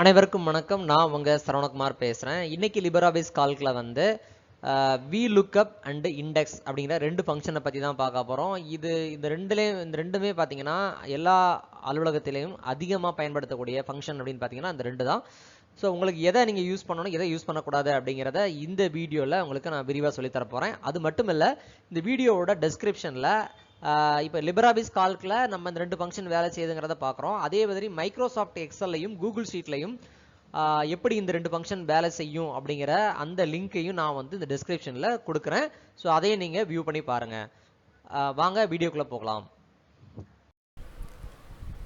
அனைவருக்கும் வணக்கம். நான் உங்கள் சரவணகுமார் பேசுகிறேன் இன்றைக்கி லிபராபிஸ் கால்கில் வந்து வி லுக்கப் அண்டு இண்டெக்ஸ் அப்படிங்கிற ரெண்டு ஃபங்க்ஷனை பற்றி தான் பார்க்க போகிறோம் இது இந்த ரெண்டுலேயும் இந்த ரெண்டுமே பார்த்தீங்கன்னா எல்லா அலுவலகத்திலையும் அதிகமாக பயன்படுத்தக்கூடிய ஃபங்க்ஷன் அப்படின்னு பார்த்தீங்கன்னா இந்த ரெண்டு தான். ஸோ உங்களுக்கு எதை நீங்கள் யூஸ் பண்ணணும் எதை யூஸ் பண்ணக்கூடாது அப்படிங்கிறத இந்த வீடியோவில் உங்களுக்கு நான் விரிவாக சொல்லித்தர போகிறேன் அது மட்டும் இல்லை இந்த வீடியோவோட டெஸ்கிரிப்ஷனில் இப்போ லிபராபிஸ் கால்கில் நம்ம இந்த ரெண்டு ஃபங்க்ஷன் வேலை செய்யுதுங்கிறத பார்க்குறோம். அதே மாதிரி மைக்ரோசாஃப்ட் எக்ஸல்லையும் கூகுள் ஷீட்லையும் எப்படி இந்த ரெண்டு ஃபங்க்ஷன் வேலை செய்யும் அப்படிங்கிற அந்த லிங்க்கையும் நான் வந்து இந்த டிஸ்கிரிப்ஷனில் கொடுக்குறேன். ஸோ அதையும் நீங்கள் வியூ பண்ணி பாருங்கள் வாங்க வீடியோக்குள்ளே போகலாம்.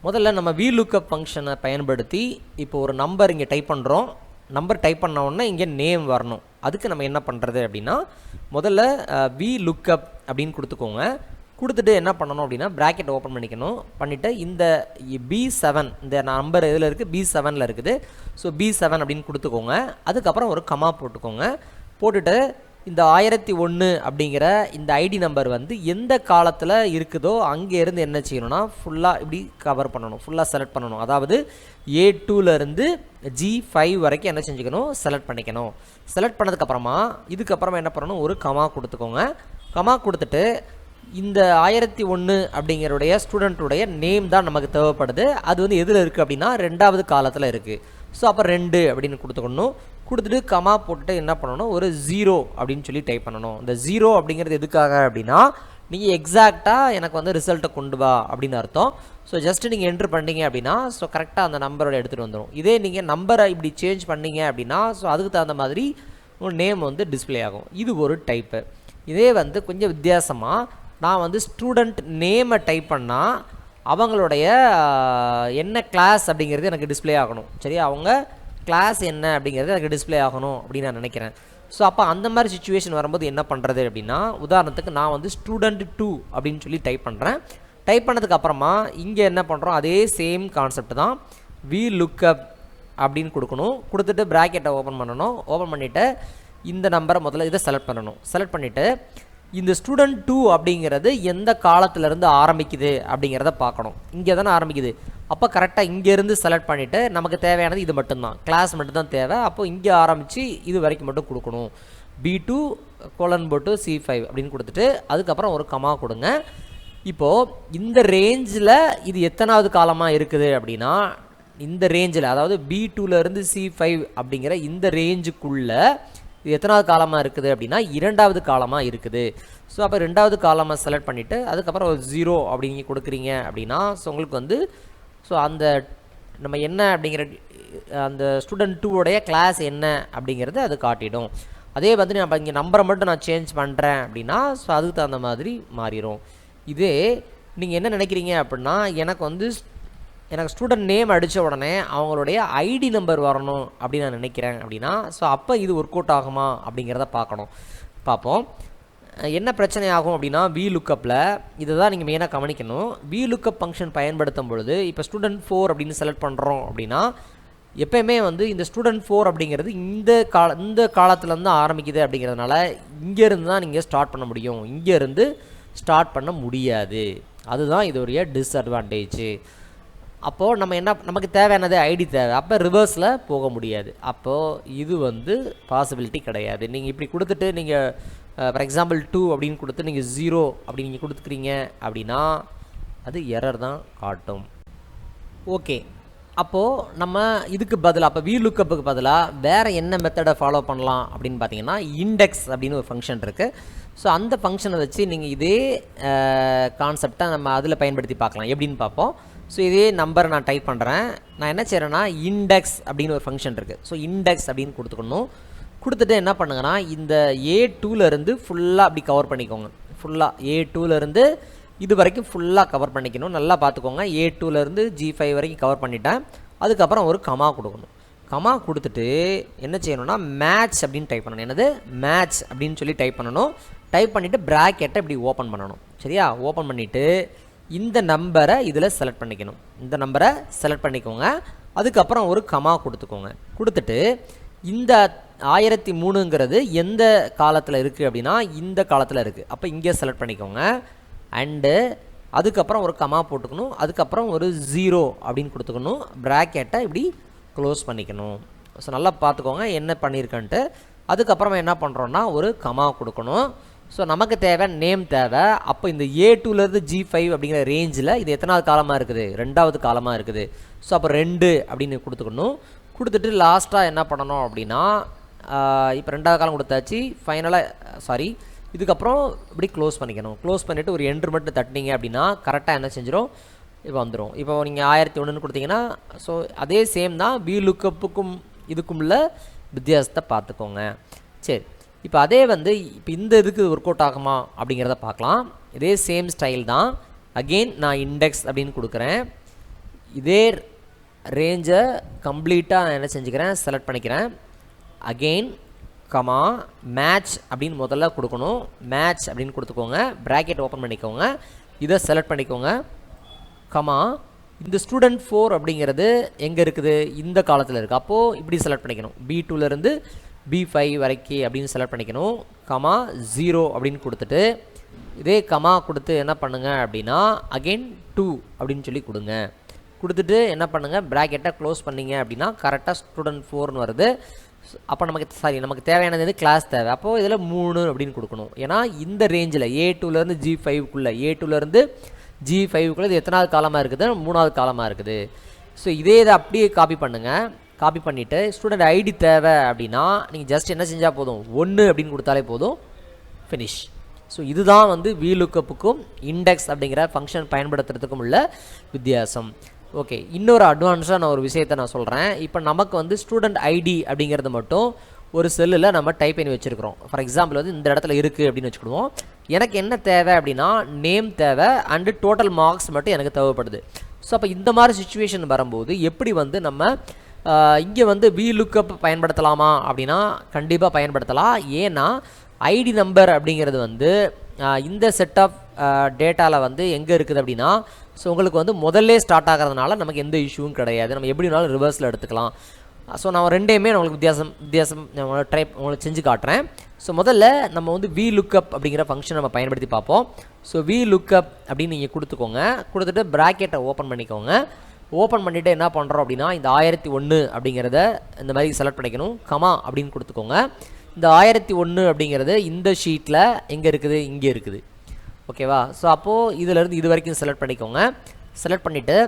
முதல்ல நம்ம வி லுக்கப் ஃபங்க்ஷனை பயன்படுத்தி இப்போ ஒரு நம்பர் இங்கே டைப் பண்ணுறோம் நம்பர் டைப் பண்ண இங்கே நேம் வரணும். அதுக்கு நம்ம என்ன பண்ணுறது அப்படின்னா முதல்ல வி லுக்கப் அப்படின்னு கொடுத்துக்கோங்க. கொடுத்துட்டு என்ன பண்ணணும் அப்படின்னா ப்ராக்கெட் ஓப்பன் பண்ணிக்கணும். பண்ணிவிட்டு இந்த பி செவன் இந்த நம்பர் இதில் இருக்குது பி செவனில் இருக்குது. ஸோ பி செவன் அப்படின்னு கொடுத்துக்கோங்க. அதுக்கப்புறம் ஒரு கமா போட்டுக்கோங்க. போட்டுட்டு இந்த ஆயிரத்தி ஒன்று அப்படிங்கிற இந்த ஐடி நம்பர் வந்து எந்த காலத்தில் இருக்குதோ அங்கேருந்து என்ன செய்யணும்னா ஃபுல்லாக இப்படி கவர் பண்ணணும். ஃபுல்லாக செலக்ட் பண்ணணும். அதாவது ஏ டூலேருந்து ஜி ஃபைவ் வரைக்கும் என்ன செஞ்சுக்கணும்? செலக்ட் பண்ணிக்கணும். செலக்ட் பண்ணதுக்கப்புறமா இதுக்கப்புறமா என்ன பண்ணணும்? ஒரு கமா கொடுத்துக்கோங்க. கமா கொடுத்துட்டு இந்த ஆயிரத்தி ஒன்று அப்படிங்கிறடைய ஸ்டூடெண்ட்டுடைய நேம் தான் நமக்கு தேவைப்படுது. அது வந்து எதில் இருக்குது அப்படின்னா ரெண்டாவது காலத்தில் இருக்குது ஸோ அப்போ ரெண்டு அப்படின்னு கொடுத்துக்கணும். கொடுத்துட்டு கமா போட்டுட்டு என்ன பண்ணணும்? ஒரு ஜீரோ அப்படின்னு சொல்லி டைப் பண்ணணும். இந்த ஜீரோ அப்படிங்கிறது எதுக்காக அப்படின்னா நீங்கள் எக்ஸாக்டாக எனக்கு வந்து ரிசல்ட்டை கொண்டு வா அப்படின்னு அர்த்தம். ஸோ ஜஸ்ட் நீங்கள் என்ட்ரு பண்ணீங்க அப்படின்னா ஸோ கரெக்டாக அந்த நம்பரோட எடுத்துகிட்டு வந்துடும் இதே நீங்கள் நம்பரை இப்படி சேஞ்ச் பண்ணீங்க அப்படின்னா ஸோ அதுக்கு தகுந்த மாதிரி உங்கள் நேம் வந்து டிஸ்பிளே ஆகும். இது ஒரு டைப்பு இதே வந்து கொஞ்சம் வித்தியாசமாக நான் வந்து ஸ்டூடெண்ட் நேமை டைப் பண்ணால் அவங்களுடைய என்ன கிளாஸ் அப்படிங்கிறது எனக்கு டிஸ்பிளே ஆகணும். சரியா? அவங்க கிளாஸ் என்ன அப்படிங்கிறது எனக்கு டிஸ்பிளே ஆகணும் அப்படின்னு நான் நினைக்கிறேன். ஸோ அப்போ அந்த மாதிரி சுச்சுவேஷன் வரும்போது என்ன பண்ணுறது அப்படின்னா உதாரணத்துக்கு நான் வந்து ஸ்டூடெண்ட் டூ அப்படின்னு சொல்லி டைப் பண்ணுறேன் டைப் பண்ணதுக்கு அப்புறமா இங்கே என்ன பண்ணுறோம் அதே சேம் கான்செப்ட் தான். வி லுக்கப் அப்படின்னு கொடுக்கணும். கொடுத்துட்டு ப்ராக்கெட்டை ஓப்பன் பண்ணணும். ஓப்பன் பண்ணிவிட்டு இந்த நம்பரை முதல்ல இதை செலக்ட் பண்ணணும். செலக்ட் பண்ணிவிட்டு இந்த ஸ்டூடெண்ட் டூ அப்படிங்கிறது எந்த காலத்துலேருந்து ஆரம்பிக்குது அப்படிங்கிறத பார்க்கணும். இங்கே தானே ஆரம்பிக்குது. அப்போ கரெக்டாக இங்கேருந்து செலக்ட் பண்ணிவிட்டு நமக்கு தேவையானது இது மட்டும்தான். கிளாஸ் மட்டும்தான் தேவை. அப்போ இங்கே ஆரம்பித்து இது வரைக்கும் மட்டும் கொடுக்கணும். பி டூ கோலன் போட்டு சி ஃபைவ் அப்படின்னு கொடுத்துட்டு அதுக்கப்புறம் ஒரு கமா கொடுங்க. இப்போது இந்த ரேஞ்சில் இது எத்தனாவது காலமாக இருக்குது அப்படின்னா இந்த ரேஞ்சில் அதாவது பி டூலேருந்து சி ஃபைவ் அப்படிங்கிற இந்த ரேஞ்சுக்குள்ளே இது எத்தனாவது காலமாக இருக்குது அப்படின்னா இரண்டாவது காலமாக இருக்குது. ஸோ அப்போ ரெண்டாவது காலமாக செலக்ட் பண்ணிவிட்டு அதுக்கப்புறம் ஒரு ஜீரோ அப்படிங்க கொடுக்குறீங்க அப்படின்னா ஸோ உங்களுக்கு வந்து ஸோ அந்த நம்ம என்ன அப்படிங்கிற அந்த ஸ்டூடெண்ட் டூவோடைய கிளாஸ் என்ன அப்படிங்கிறது அது காட்டிடும். அதே வந்து நம்ம இங்கே நம்பரை மட்டும் நான் சேஞ்ச் பண்ணுறேன் அப்படின்னா ஸோ அதுக்கு தகுந்த மாதிரி மாறிடும் இதே நீங்கள் என்ன நினைக்கிறீங்க அப்படின்னா எனக்கு வந்து எனக்கு ஸ்டூடெண்ட் நேம் அடித்த உடனே அவங்களுடைய ஐடி நம்பர் வரணும் அப்படின்னு நான் நினைக்கிறேன் அப்படின்னா ஸோ அப்போ இது ஒர்க் அவுட் ஆகுமா அப்படிங்கிறத பார்க்கணும். பார்ப்போம். என்ன பிரச்சனை ஆகும் அப்படின்னா வி லுக்கப்பில் இதை தான் நீங்கள் மெயினாக கவனிக்கணும். வி லுக்கப் ஃபங்க்ஷன் பயன்படுத்தும் பொழுது இப்போ ஸ்டூடெண்ட் ஃபோர் அப்படின்னு செலக்ட் பண்ணுறோம் அப்படின்னா எப்போயுமே வந்து இந்த ஸ்டூடெண்ட் ஃபோர் அப்படிங்கிறது இந்த கால இந்த காலத்துலேருந்து ஆரம்பிக்குது அப்படிங்கிறதுனால இங்கேருந்து தான் நீங்கள் ஸ்டார்ட் பண்ண முடியும். இங்கேருந்து ஸ்டார்ட் பண்ண முடியாது. அதுதான் இதோடைய டிஸ்அட்வான்டேஜ் அப்போது நம்ம என்ன நமக்கு தேவையானது ஐடி தேவை. அப்போ ரிவர்ஸில் போக முடியாது. அப்போது இது வந்து பாசிபிலிட்டி கிடையாது. நீங்கள் இப்படி கொடுத்துட்டு நீங்கள் ஃபார் எக்ஸாம்பிள் டூ அப்படின்னு கொடுத்து நீங்கள் ஜீரோ அப்படி நீங்கள் கொடுத்துக்கிறீங்க அப்படின்னா அது எரர் தான் காட்டும். ஓகே அப்போது நம்ம இதுக்கு பதிலாக அப்போ வி லுக்கப்புக்கு பதிலாக வேறு என்ன மெத்தடை ஃபாலோ பண்ணலாம் அப்படின்னு பார்த்தீங்கன்னா இண்டெக்ஸ் அப்படின்னு ஒரு ஃபங்க்ஷன் இருக்குது ஸோ அந்த ஃபங்க்ஷனை வச்சு நீங்கள் இதே கான்செப்டை நம்ம அதில் பயன்படுத்தி பார்க்கலாம். எப்படின்னு பார்ப்போம். ஸோ இதே நம்பரை நான் டைப் பண்ணுறேன் நான் என்ன செய்கிறேன்னா இண்டெக்ஸ் அப்படின்னு ஒரு ஃபங்க்ஷன் இருக்குது ஸோ இண்டெக்ஸ் அப்படின்னு கொடுத்துக்கணும். கொடுத்துட்டு என்ன பண்ணுங்கன்னா இந்த ஏ டூலேருந்து ஃபுல்லாக அப்படி கவர் பண்ணிக்கோங்க. ஃபுல்லாக ஏ டூலேருந்து இது வரைக்கும் ஃபுல்லாக கவர் பண்ணிக்கணும். நல்லா பார்த்துக்கோங்க. ஏ டூலேருந்து ஜி ஃபைவ் வரைக்கும் கவர் பண்ணிட்டேன். அதுக்கப்புறம் ஒரு கமா கொடுக்கணும். கமா கொடுத்துட்டு என்ன செய்யணும்னா மேட்ச் அப்படின்னு டைப் பண்ணணும். என்னது? மேட்ச் அப்படின்னு சொல்லி டைப் பண்ணணும். டைப் பண்ணிவிட்டு ப்ராக்கெட்டை இப்படி ஓப்பன் பண்ணணும். சரியா? ஓப்பன் பண்ணிவிட்டு இந்த நம்பரை இதில் செலக்ட் பண்ணிக்கணும். இந்த நம்பரை செலக்ட் பண்ணிக்கோங்க. அதுக்கப்புறம் ஒரு கமா கொடுத்துக்கோங்க. கொடுத்துட்டு இந்த ஆயிரத்தி மூணுங்கிறது எந்த காலத்தில் இருக்குது அப்படின்னா இந்த காலத்தில் இருக்குது அப்போ இங்கே செலக்ட் பண்ணிக்கோங்க. அண்டு அதுக்கப்புறம் ஒரு கமா போட்டுக்கணும். அதுக்கப்புறம் ஒரு ஜீரோ அப்படின்னு கொடுத்துக்கணும். ப்ராக்கெட்டை இப்படி க்ளோஸ் பண்ணிக்கணும். ஸோ நல்லா பார்த்துக்கோங்க என்ன பண்ணியிருக்கேன்ட்டு அதுக்கப்புறமா என்ன பண்ணுறோன்னா ஒரு கமா கொடுக்கணும். ஸோ நமக்கு தேவை நேம் தேவை. அப்போ இந்த ஏ டூலேருந்து ஜி ஃபைவ் அப்படிங்கிற ரேஞ்சில் இது எத்தனாவது காலமாக இருக்குது? ரெண்டாவது காலமாக இருக்குது. ஸோ அப்போ ரெண்டு அப்படின்னு கொடுத்துக்கணும். கொடுத்துட்டு லாஸ்ட்டாக என்ன பண்ணணும் அப்படின்னா இப்போ ரெண்டாவது காலம் கொடுத்தாச்சு. ஃபைனலாக சாரி இதுக்கப்புறம் இப்படி க்ளோஸ் பண்ணிக்கணும். க்ளோஸ் பண்ணிவிட்டு ஒரு என்ட்ரு மட்டும் தட்டினீங்க அப்படின்னா கரெக்டாக என்ன செஞ்சிடும் இப்போ வந்துடும் இப்போ நீங்கள் ஆயிரத்தி ஒன்றுன்னு கொடுத்தீங்கன்னா ஸோ அதே சேம் தான் வீ லுக்கப்புக்கும் இதுக்கும் உள்ள வித்தியாசத்தை பார்த்துக்கோங்க. சரி. இப்போ அதே வந்து இப்போ இந்த இதுக்கு ஒர்க் அவுட் ஆகுமா அப்படிங்கிறத பார்க்கலாம். இதே சேம் ஸ்டைல் தான். அகெயின் நான் இண்டெக்ஸ் அப்படின்னு கொடுக்குறேன். இதே ரேஞ்சை கம்ப்ளீட்டாக நான் என்ன செஞ்சுக்கிறேன்? செலக்ட் பண்ணிக்கிறேன். அகெயின் கமா மேட்ச் அப்படின்னு முதல்ல கொடுக்கணும். மேட்ச் அப்படின்னு கொடுத்துக்கோங்க. ப்ராக்கெட் ஓப்பன் பண்ணிக்கோங்க. இதை செலக்ட் பண்ணிக்கோங்க. கமா இந்த ஸ்டூடெண்ட் ஃபோர் அப்படிங்கிறது எங்கே இருக்குது? இந்த காலத்தில் இருக்குது அப்போது இப்படி செலக்ட் பண்ணிக்கணும். பி டூலேருந்து பி ஃபைவ் வரைக்கும் அப்படின்னு செலக்ட் பண்ணிக்கணும். கமா ஜீரோ அப்படின்னு கொடுத்துட்டு இதே கமா கொடுத்து என்ன பண்ணுங்கள் அப்படின்னா அகெயின் டூ அப்படின்னு சொல்லி கொடுங்க. கொடுத்துட்டு என்ன பண்ணுங்கள் ப்ராக்கெட்டை க்ளோஸ் பண்ணீங்க அப்படின்னா கரெக்டாக ஸ்டூடெண்ட் ஃபோர்னு வருது. அப்போ நமக்கு சாரி நமக்கு தேவையானது வந்து கிளாஸ் தேவை. அப்போது இதில் மூணு அப்படின்னு கொடுக்கணும். ஏன்னா இந்த ரேஞ்சில் ஏ டூலேருந்து ஜி ஃபைவ்க்குள்ளே ஏ டூலேருந்து ஜி ஃபைவ்க்குள்ளே இது எத்தனாவது காலமாக இருக்குது? மூணாவது காலமாக இருக்குது. ஸோ இதே இதை அப்படியே காப்பி பண்ணுங்கள் காப்பி பண்ணிவிட்டு ஸ்டூடெண்ட் ஐடி தேவை அப்படின்னா நீங்கள் ஜஸ்ட் என்ன செஞ்சால் போதும்? ஒன்று அப்படின்னு கொடுத்தாலே போதும். ஃபினிஷ் ஸோ இதுதான் வந்து விலுக்கப்புக்கும் இண்டெக்ஸ் அப்படிங்கிற ஃபங்க்ஷன் பயன்படுத்துறதுக்கும் உள்ள வித்தியாசம். ஓகே இன்னொரு அட்வான்ஸாக நான் ஒரு விஷயத்தை நான் சொல்கிறேன் இப்போ நமக்கு வந்து ஸ்டூடெண்ட் ஐடி அப்படிங்கிறது மட்டும் ஒரு செல்லில் நம்ம டைப் பண்ணி வச்சுருக்கிறோம். ஃபார் எக்ஸாம்பிள் வந்து இந்த இடத்துல இருக்குது அப்படின்னு வச்சுக்கிடுவோம். எனக்கு என்ன தேவை அப்படின்னா நேம் தேவை அண்டு டோட்டல் மார்க்ஸ் மட்டும் எனக்கு தேவைப்படுது. ஸோ அப்போ இந்த மாதிரி சுச்சுவேஷன் வரும்போது எப்படி வந்து நம்ம இங்கே வந்து வி லுக்கப் பயன்படுத்தலாமா அப்படின்னா கண்டிப்பாக பயன்படுத்தலாம். ஏன்னா ஐடி நம்பர் அப்படிங்கிறது வந்து இந்த செட் ஆஃப் டேட்டாவில் வந்து எங்கே இருக்குது அப்படின்னா ஸோ உங்களுக்கு வந்து முதல்ல ஸ்டார்ட் ஆகிறதுனால நமக்கு எந்த இஷ்யூவும் கிடையாது. நம்ம எப்படி வேணாலும் ரிவர்ஸில் எடுத்துக்கலாம். ஸோ நான் ரெண்டையுமே உங்களுக்கு வித்தியாசம் வித்தியாசம் ட்ரை உங்களுக்கு செஞ்சு காட்டுறேன். ஸோ முதல்ல நம்ம வந்து வி லுக்கப் அப்படிங்கிற ஃபங்க்ஷன் நம்ம பயன்படுத்தி பார்ப்போம். ஸோ வி லுக்கப் அப்படின்னு நீங்கள் கொடுத்துக்கோங்க. கொடுத்துட்டு ப்ராக்கெட்டை ஓப்பன் பண்ணிக்கோங்க. ஓப்பன் பண்ணிவிட்டு என்ன பண்ணுறோம் அப்படின்னா இந்த ஆயிரத்தி ஒன்று அப்படிங்கிறத இந்த மாதிரி செலக்ட் பண்ணிக்கணும். கமா அப்படின்னு கொடுத்துக்கோங்க. இந்த ஆயிரத்தி ஒன்று அப்படிங்கிறது இந்த ஷீட்டில் எங்கே இருக்குது? இங்கே இருக்குது. ஓகேவா ஸோ அப்போது இதிலேருந்து இது வரைக்கும் செலக்ட் பண்ணிக்கோங்க. செலக்ட் பண்ணிவிட்டு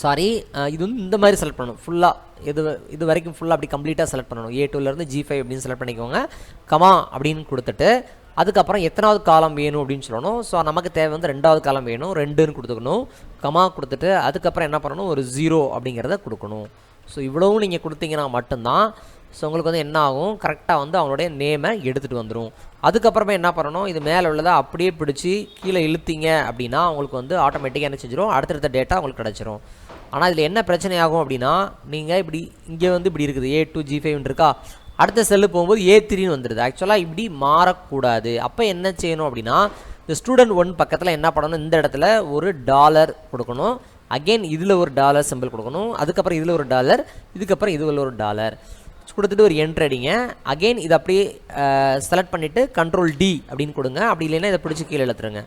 சாரி இது வந்து இந்த மாதிரி செலக்ட் பண்ணணும். ஃபுல்லாக இது இது வரைக்கும் ஃபுல்லாக அப்படி கம்ப்ளீட்டாக செலக்ட் பண்ணணும். ஏ டூலேருந்து ஜி ஃபைவ் அப்படின்னு செலக்ட் பண்ணிக்கோங்க. கமா அப்படின்னு கொடுத்துட்டு அதுக்கப்புறம் எத்தனாவது காலம் வேணும் அப்படின்னு சொல்லணும். ஸோ நமக்கு தேவை வந்து ரெண்டாவது காலம் வேணும். ரெண்டுன்னு கொடுத்துக்கணும். கமா கொடுத்துட்டு அதுக்கப்புறம் என்ன பண்ணணும்? ஒரு ஜீரோ அப்படிங்கிறத கொடுக்கணும். ஸோ இவ்வளவும் நீங்கள் கொடுத்தீங்கன்னா மட்டும்தான். ஸோ உங்களுக்கு வந்து என்ன ஆகும்? கரெக்டாக வந்து அவங்களுடைய நேமை எடுத்துகிட்டு வந்துடும் அதுக்கப்புறமா என்ன பண்ணணும்? இது மேலே உள்ளதை அப்படியே பிடிச்சி கீழே இழுத்தீங்க அப்படின்னா அவங்களுக்கு வந்து ஆட்டோமேட்டிக்காக என்ன செஞ்சிடும் அடுத்தடுத்த டேட்டா உங்களுக்கு கிடச்சிரும். ஆனால் இதில் என்ன பிரச்சனை ஆகும் அப்படின்னா நீங்கள் இப்படி இங்கே வந்து இப்படி இருக்குது. ஏ டூ ஜி ஃபைவ் இருக்கா? அடுத்த செல்லு போகும்போது ஏ த்ரீன்னு வந்துடுது ஆக்சுவலாக இப்படி மாறக்கூடாது. அப்போ என்ன செய்யணும் அப்படின்னா இந்த ஸ்டூடெண்ட் ஒன் பக்கத்தில் என்ன பண்ணணும்? இந்த இடத்துல ஒரு டாலர் கொடுக்கணும். அகெயின் இதில் ஒரு டாலர் சிம்பிள் கொடுக்கணும். அதுக்கப்புறம் இதில் ஒரு டாலர் இதுக்கப்புறம் இதில் ஒரு டாலர் கொடுத்துட்டு ஒரு என்ட்ரு அடிங்க. அகெயின் இதை அப்படியே செலக்ட் பண்ணிவிட்டு கண்ட்ரோல் டி அப்படின்னு கொடுங்க. அப்படி இல்லைன்னா இதை பிடிச்சி கீழே இழுத்துருங்க.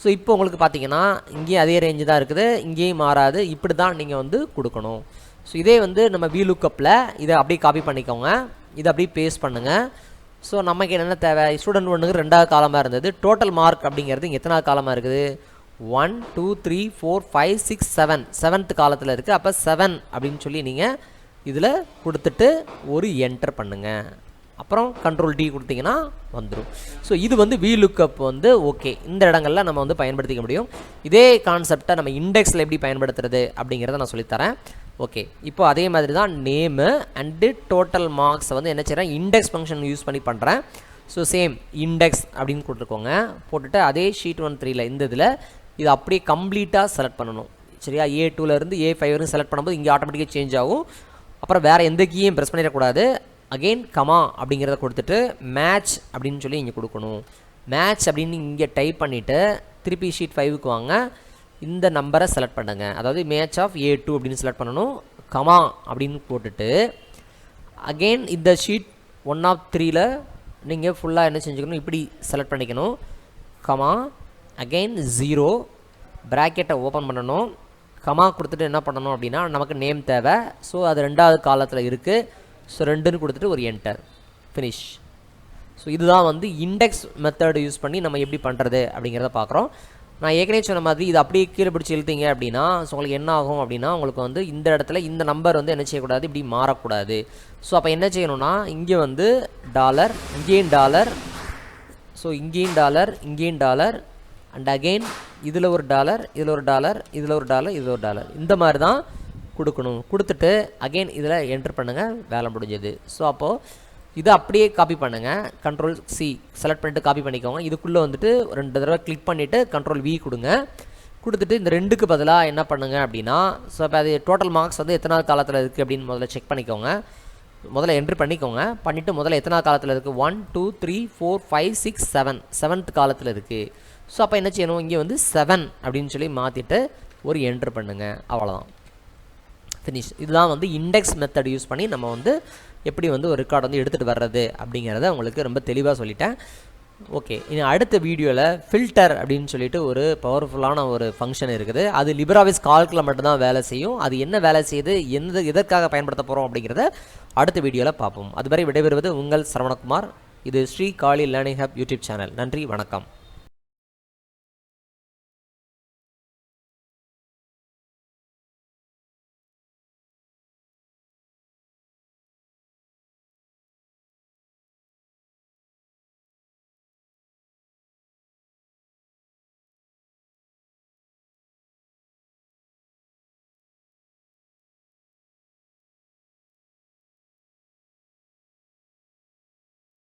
ஸோ இப்போ உங்களுக்கு பார்த்தீங்கன்னா இங்கேயும் அதே ரேஞ்சு தான் இருக்குது. இங்கேயும் மாறாது. இப்படி தான் நீங்கள் வந்து கொடுக்கணும். ஸோ இதே வந்து நம்ம வி லுக்கப்பில் இதை அப்படியே காப்பி பண்ணிக்கோங்க. இதை அப்படியே பேஸ்ட் பண்ணுங்கள் ஸோ நமக்கு என்னென்ன தேவை? ஸ்டூடெண்ட் ஒன்றுக்கு ரெண்டாவது காலமாக இருந்தது. டோட்டல் மார்க் அப்படிங்கிறது இங்கே எத்தனாவது காலமாக இருக்குது? One two three four five six seven seventh காலத்தில் இருக்குது அப்போ செவன் அப்படின்னு சொல்லி நீங்கள் இதில் கொடுத்துட்டு ஒரு என்டர் பண்ணுங்கள் அப்புறம் கண்ட்ரோல் டி கொடுத்தீங்கன்னா வந்துடும் ஸோ இது வந்து வி லுக்கப் வந்து ஓகே இந்த இடங்கள்ல நம்ம வந்து பயன்படுத்திக்க முடியும். இதே கான்செப்டை நம்ம இண்டெக்ஸில் எப்படி பயன்படுத்துறது அப்படிங்கிறத நான் சொல்லித்தரேன். ஓகே இப்போ அதே மாதிரி தான் நேமு அண்டு டோட்டல் மார்க்ஸை வந்து என்ன செய்கிறேன் இண்டெக்ஸ் ஃபங்க்ஷன் யூஸ் பண்ணி பண்ணுறேன் ஸோ சேம் இண்டெக்ஸ் அப்படின்னு கொடுத்துருக்கோங்க. போட்டுட்டு அதே ஷீட் ஒன் த்ரீயில் இந்த இதில் இது அப்படியே கம்ப்ளீட்டாக செலக்ட் பண்ணணும். சரியா? ஏ டூலேருந்து ஏ ஃபைவ் வரைக்கும் செலக்ட் பண்ணும்போது இங்கே ஆட்டோமேட்டிக்காக சேஞ்ச் ஆகும். அப்புறம் வேறு எந்த கீயும் ப்ரெஸ் பண்ணிடக்கூடாது. அகெயின் கமா அப்படிங்கிறத கொடுத்துட்டு மேட்ச் அப்படின்னு சொல்லி இங்கே கொடுக்கணும். மேட்ச் அப்படின்னு இங்கே டைப் பண்ணிவிட்டு திருப்பி ஷீட் ஃபைவுக்கு வாங்க. இந்த நம்பரை செலக்ட் பண்ணுங்கள் அதாவது மேட்ச் ஆஃப் ஏ டூ அப்படின்னு செலக்ட் பண்ணணும். கமா அப்படின்னு போட்டுட்டு அகெயின் இந்த ஷீட் ஒன் ஆஃப் த்ரீல நீங்கள் ஃபுல்லாக என்ன செஞ்சுக்கணும்? இப்படி செலக்ட் பண்ணிக்கணும். கமா அகெயின் ஜீரோ ப்ராக்கெட்டை ஓப்பன் பண்ணணும். கமா கொடுத்துட்டு என்ன பண்ணணும் அப்படின்னா நமக்கு நேம் தேவை. ஸோ அது ரெண்டாவது காலத்தில் இருக்குது ஸோ ரெண்டுன்னு கொடுத்துட்டு ஒரு என்டர் ஃபினிஷ் ஸோ இதுதான் வந்து இண்டெக்ஸ் மெத்தட் யூஸ் பண்ணி நம்ம எப்படி பண்ணுறது அப்படிங்கிறத பார்க்குறோம். நான் ஏற்கனவே சொன்ன மாதிரி இது அப்படியே கீழே பிடிச்சி இழுத்தீங்க அப்படின்னா ஸோ உங்களுக்கு என்ன ஆகும் அப்படின்னா உங்களுக்கு வந்து இந்த இடத்துல இந்த நம்பர் வந்து என்ன செய்யக்கூடாது இப்படி மாறக்கூடாது. ஸோ அப்போ என்ன செய்யணும்னா இங்கே வந்து டாலர் இங்கேயும் டாலர் ஸோ இங்கேயும் டாலர் இங்கேயும் டாலர் அண்ட் அகெயின் இதில் ஒரு டாலர் இதில் ஒரு டாலர் இதில் ஒரு டாலர் இதில் ஒரு டாலர் இந்த மாதிரி தான் கொடுக்கணும். கொடுத்துட்டு அகெயின் இதில் என்ட்ரு பண்ணுங்கள் வேலை முடிஞ்சது. ஸோ அப்போது இதை அப்படியே காப்பி பண்ணுங்கள் கண்ட்ரோல் சி செலக்ட் பண்ணிட்டு காப்பி பண்ணிக்கோங்க. இதுக்குள்ளே வந்துட்டு ரெண்டு தடவை கிளிக் பண்ணிவிட்டு கண்ட்ரோல் வி கொடுங்க. கொடுத்துட்டு இந்த ரெண்டுக்கு பதிலாக என்ன பண்ணுங்கள் அப்படின்னா ஸோ இப்போ அது டோட்டல் மார்க்ஸ் வந்து எத்தனாவது காலத்தில் இருக்குது அப்படின்னு முதல்ல செக் பண்ணிக்கோங்க. முதல்ல என்ட்ரு பண்ணிக்கோங்க. பண்ணிவிட்டு முதல்ல எத்தனாவது காலத்தில் இருக்குது one two three four five six seven seventh காலத்தில் இருக்குது ஸோ அப்போ என்ன செய்யணும்? இங்கே வந்து செவன் அப்படின்னு சொல்லி மாற்றிட்டு ஒரு என்ட்ரு பண்ணுங்கள் அவ்வளோதான் ஃபினிஷ் இதுதான் வந்து இண்டெக்ஸ் மெத்தட் யூஸ் பண்ணி நம்ம வந்து எப்படி வந்து ஒரு ரெக்கார்ட் வந்து எடுத்துகிட்டு வர்றது அப்படிங்கிறத உங்களுக்கு ரொம்ப தெளிவாக சொல்லிட்டேன். ஓகே இனி அடுத்த வீடியோவில் ஃபில்டர் அப்படின்னு சொல்லிட்டு ஒரு பவர்ஃபுல்லான ஒரு ஃபங்க்ஷன் இருக்குது. அது லிபராவிஸ் கால்கில் மட்டும்தான் வேலை செய்யும். அது என்ன வேலை செய்யுது? எந்த எதற்காக பயன்படுத்த போகிறோம் அப்படிங்கிறத அடுத்த வீடியோவில் பார்ப்போம். அதுவரை விடைபெறுவது உங்கள் சரவணகுமார். இது Sri Kali learning hub YouTube channel நன்றி வணக்கம்.